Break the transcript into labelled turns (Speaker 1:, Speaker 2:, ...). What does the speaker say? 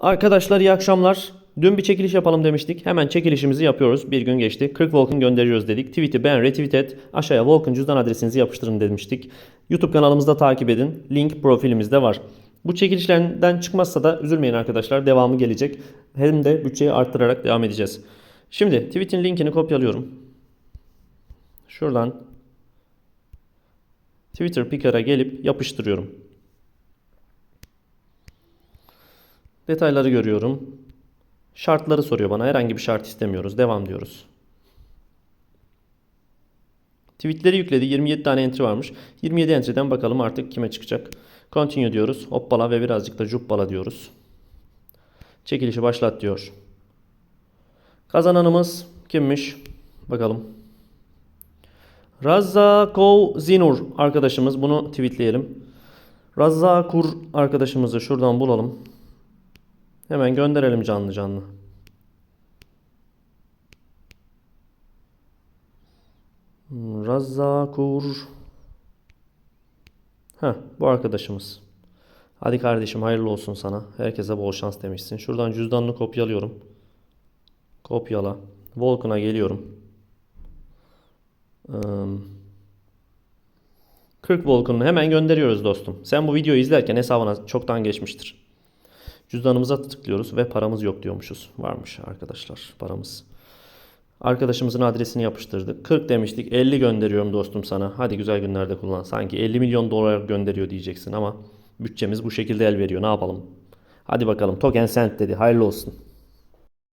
Speaker 1: Arkadaşlar iyi akşamlar. Dün bir çekiliş yapalım demiştik. Hemen çekilişimizi yapıyoruz. Bir gün geçti. 40 Volk'un gönderiyoruz dedik. Tweet'i beğen, retweet et. Aşağıya Volk'un cüzdan adresinizi yapıştırın demiştik. YouTube kanalımızda takip edin. Link profilimizde var. Bu çekilişlerden çıkmazsa da üzülmeyin arkadaşlar. Devamı gelecek. Hem de bütçeyi arttırarak devam edeceğiz. Şimdi tweet'in linkini kopyalıyorum. Şuradan Twitter Picker'a gelip yapıştırıyorum. Detayları görüyorum. Şartları soruyor bana. Herhangi bir şart istemiyoruz. Devam diyoruz. Tweetleri yükledi. 27 tane entry varmış. 27 entry'den bakalım artık kime çıkacak. Continue diyoruz. Hoppala ve birazcık da juppala diyoruz. Çekilişi başlat diyor. Kazananımız kimmiş? Bakalım. Razzakov Zinur arkadaşımız. Bunu tweetleyelim. Razzakur arkadaşımızı şuradan bulalım. Hemen gönderelim canlı canlı. Razzakur. Heh, bu arkadaşımız. Hadi kardeşim hayırlı olsun sana. Herkese bol şans demişsin. Şuradan cüzdanını kopyalıyorum. Kopyala. Volkan'a geliyorum. Im, 40 Volkan'ı hemen gönderiyoruz dostum. Sen bu videoyu izlerken hesabına çoktan geçmiştir. Cüzdanımıza tıklıyoruz ve paramız yok diyormuşuz. Varmış arkadaşlar paramız. Arkadaşımızın adresini yapıştırdık. 40 demiştik. 50 gönderiyorum dostum sana. Hadi güzel günlerde kullan. Sanki 50 milyon dolar gönderiyor diyeceksin ama bütçemiz bu şekilde el veriyor. Ne yapalım? Hadi bakalım. Token sent dedi. Hayırlı olsun.